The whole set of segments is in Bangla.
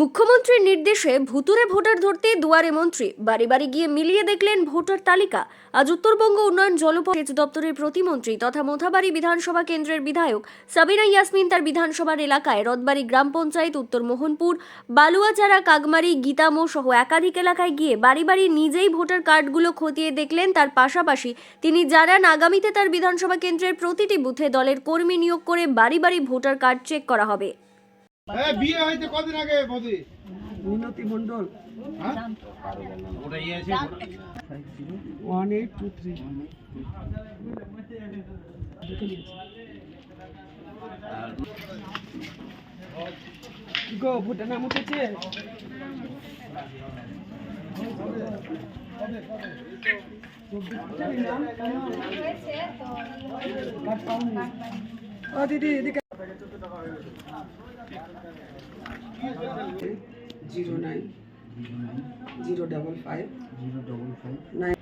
মুখ্যমন্ত্রীর নির্দেশে ভুতুরে ভোটার ধরতে দুয়ারে মন্ত্রী, বাড়ি বাড়ি গিয়ে মিলিয়ে দেখলেন ভোটার তালিকা। আজ উত্তরবঙ্গ উন্নয়ন জলপথ দপ্তরের প্রতিমন্ত্রী তথা মোথাবাড়ি বিধানসভা কেন্দ্রের বিধায়ক সাবিনা ইয়াসমিন তার বিধানসভার এলাকায় রথবাড়ি গ্রাম পঞ্চায়েত, উত্তর মোহনপুর বালুয়াচারা কাগমারি গীতামো সহ একাধিক এলাকায় গিয়ে বাড়ি বাড়ি নিজেই ভোটার কার্ডগুলো খতিয়ে দেখলেন তার পাশাপাশি তিনি জানান আগামীতে তার বিধানসভা কেন্দ্রের প্রতিটি বুথে দলের কর্মী নিয়োগ করে বাড়ি বাড়ি ভোটার কার্ড চেক করা হবে। বিয়ে হয়েছে কদিন আগে Minati Mondal? One eight two three গো নাম উঠেছে। ও দিদি এদিকে zero nine. Zero double five. Nine.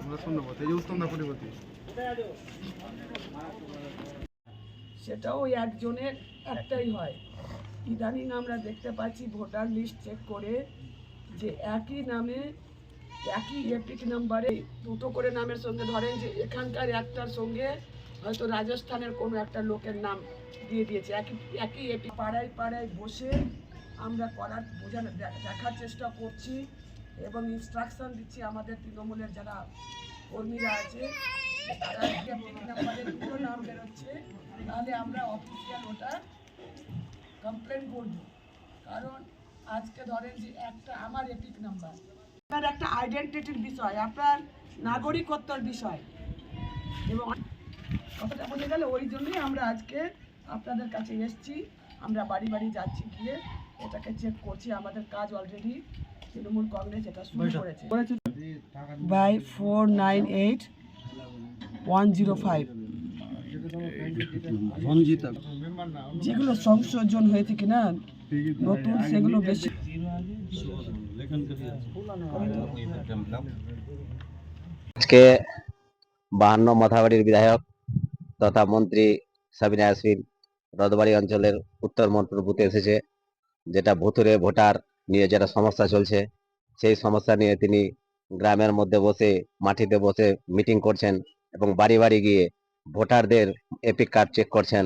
আমরা শূন্যপতি, এই যে উত্তমদা কোটিপতি। সেটাও ওই একজনের একটাই হয়। ইদানিং আমরা দেখতে পাচ্ছি ভোটার লিস্ট চেক করে যে একই নামে একই এপিক নাম্বারে দুটো করে নামের সঙ্গে ধরেন যে এখানকার একটার সঙ্গে হয়তো রাজস্থানের কোনো একটা লোকের নাম দিয়ে দিয়েছে। একই একই এপি পাড়ায় পাড়ায় বসে আমরা করার বোঝানো দেখার চেষ্টা করছি এবং ইনস্ট্রাকশন দিচ্ছি আমাদের তৃণমূলের যারা কর্মীরা আছে নাম বেরোচ্ছে, তাহলে আমরা অফিসিয়াল ওটা কমপ্লেন করব। কারণ আজকে ধরেন যে একটা আমার এপিক নাম্বার। আপনার একটা আইডেন্টিটির বিষয়, আপনার নাগরিকত্বর বিষয়। এবং কথাটা বলে গেলে ওই জন্যই আমরা আজকে আপনাদের কাছে এসেছি। আমরা বাড়ি বাড়ি যাচ্ছি গিয়ে এটাকে চেক করছি আমাদের কাজ অলরেডি তৃণমূল কংগ্রেস এটা শুরু করেছে। By four nine eight one zero five যেগুলো সংশোধন হয়েছে কিনা নতুন সেগুলো বেশি। আজকে বাহান্ন মথাবাড়ির বিধায়ক তথা মন্ত্রী সাবিনা ইয়াসমিন রদবাড়ি অঞ্চলের উত্তর মন্ত্র বুথে এসেছে, যেটা ভুতুরে ভোটার নিয়ে যেটা সমস্যা চলছে। সেই সমস্যা নিয়ে তিনি গ্রামের মধ্যে বসে, মাটিতে বসে মিটিং করছেন এবং বাড়ি বাড়ি গিয়ে ভোটারদের এপিক কার্ড চেক করছেন,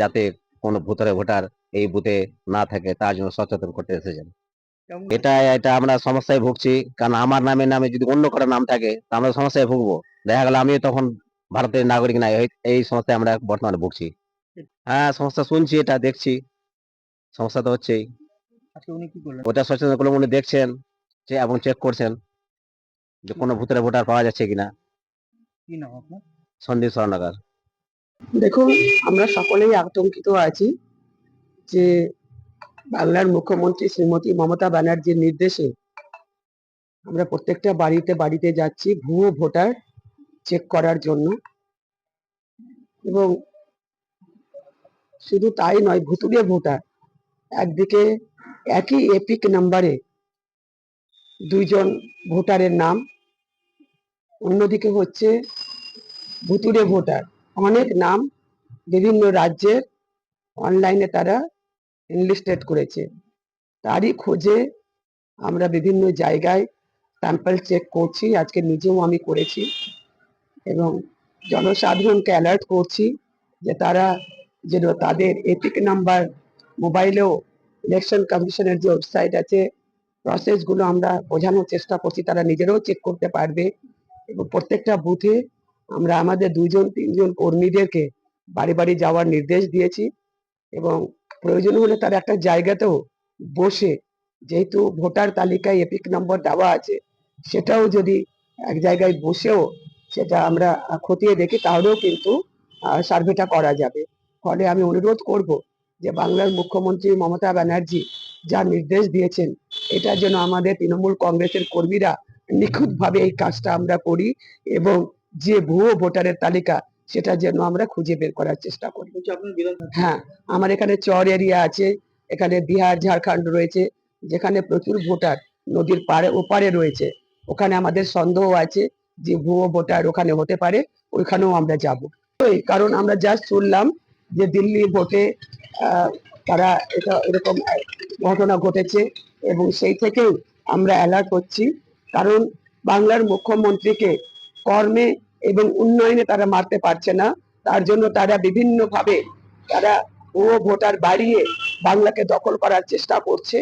যাতে কোনো ভুতুরে ভোটার এই বুথে না থাকে তার জন্য সচেতন করতে এসেছেন। এটা এটা আমরা সমস্যায় ভুগছি, কারণ আমার নামে নামে যদি অন্য কারও নাম থাকে তা আমরা সমস্যায় ভুগবো। দেখা গেল আমিও তখন ভারতের নাগরিক না এই- এই সমস্যায় আমরা বর্তমানে ভুগছি। হ্যাঁ সমস্যা শুনছি এটা দেখছি। সমস্যা তো হচ্ছেই। ওটা সচেতন করলে উনি দেখছেন যে এবং চেক করছেন যে কোনো ভূতের ভোটার পাওয়া যাচ্ছে কিনা। সন্দীপ স্বর্ণকার। দেখুন আমরা সকলেই আতঙ্কিত আছি যে বাংলার মুখ্যমন্ত্রী শ্রীমতী মমতা ব্যানার্জির নির্দেশে আমরা প্রত্যেকটা বাড়িতে বাড়িতে যাচ্ছি ভুয়ো ভোটার চেক করার জন্য। এবং শুধু তাই নয়, ভুতুড়ে ভোটার একদিকে একই এপিক নাম্বারে দুইজন ভোটারের নাম, অন্যদিকে হচ্ছে ভুতুড়ে ভোটার। অনেক নাম বিভিন্ন রাজ্যের অনলাইনে তারা এনলিস্টেড করেছে। তারই খোঁজে আমরা বিভিন্ন জায়গায় স্যাম্পল চেক করছি, আজকে নিজেও আমি করেছি। এবং জনসাধারণকে অ্যালার্ট করছি যে তারা যেন তাদের এপিক নাম্বার, মোবাইলেও ইলেকশন কমিশনের যে ওয়েবসাইট আছে প্রসেসগুলো আমরা বোঝানোর চেষ্টা করছি, তারা নিজেরাও চেক করতে পারবে এবং প্রত্যেকটা বুথে আমরা আমাদের দুজন তিনজন কর্মীদেরকে বাড়ি বাড়ি যাওয়ার নির্দেশ দিয়েছি এবং প্রয়োজন হলে তার একটা জায়গাতেও বসে যেহেতু ভোটার তালিকায় এপিক নম্বর দেওয়া আছে, সেটাও যদি এক জায়গায় বসেও সেটা আমরা খতিয়ে দেখি তাহলেও কিন্তু সার্ভেটা করা যাবে। ফলে আমি অনুরোধ করব যে বাংলার মুখ্যমন্ত্রী মমতা ব্যানার্জি যা নির্দেশ দিয়েছেন এটার জন্য আমাদের তৃণমূল কংগ্রেসের কর্মীরা নিখুঁতভাবে এই কাজটা আমরা করি এবং যে ভুয়ো ভোটারের তালিকা সেটা যেন আমরা খুঁজে বের করার চেষ্টা করি। হ্যাঁ আমার এখানে চর এরিয়া আছে এখানে বিহার ঝাড়খণ্ড রয়েছে যেখানে প্রচুর ভোটার নদীর পাড়ে ওপারে রয়েছে। ওখানে আমাদের সন্দেহ আছে যে ভুয়ো ভোটার ওখানে হতে পারে, ওইখানেও আমরা যাব। কারণ আমরা জাস্ট শুনলাম যে দিল্লি ভোটে তারা এটা এরকম ঘটনা ঘটেছে এবং সেই থেকেই আমরা অ্যালার্ট হচ্ছি কারণ বাংলার মুখ্যমন্ত্রীকে কর্মে এবং উন্নয়নে তারা মারতে পারছে না। তার জন্য তারা বিভিন্ন ভাবে তারা ও ভোটার বাড়িয়ে বাংলাকে দখল করার চেষ্টা করছে।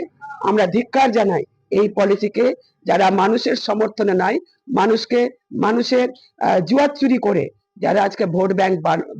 আমরা ধিক্কার জানাই এই পলিসিকে যারা মানুষের সমর্থনে নাই, মানুষকে, মানুষের জুয়ার চুরি করে যারা আজকে ভোট ব্যাংক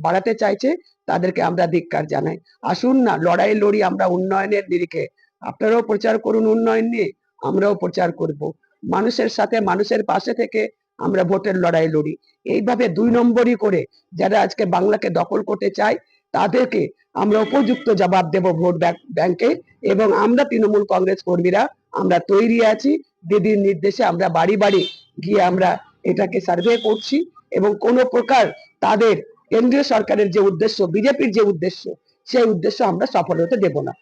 বাড়াতে চাইছে, তাদেরকে আমরা ধিক্কার জানাই। আসুন না, লড়াই লড়ি আমরা উন্নয়নের নিরিখে। আপনারাও প্রচার করুন উন্নয়ন নিয়ে, আমরাও প্রচার করব। মানুষের সাথে, মানুষের পাশে থেকে আমরা ভোটের লড়াই লড়ি। এইভাবে দুই নম্বরই করে যারা আজকে বাংলাকে দখল করতে চায়, তাদেরকে আমরা উপযুক্ত জবাব দেব ভোট ব্যাংকে এবং আমরা তৃণমূল কংগ্রেস কর্মীরা, আমরা তৈরি আছি। দিদির নির্দেশে আমরা বাড়ি বাড়ি গিয়ে আমরা এটাকে সার্ভে করছি এবং কোনো প্রকার তাদের কেন্দ্রীয় সরকারের যে উদ্দেশ্য, বিজেপির যে উদ্দেশ্য, সেই উদ্দেশ্য আমরা সফল হতে দেব না।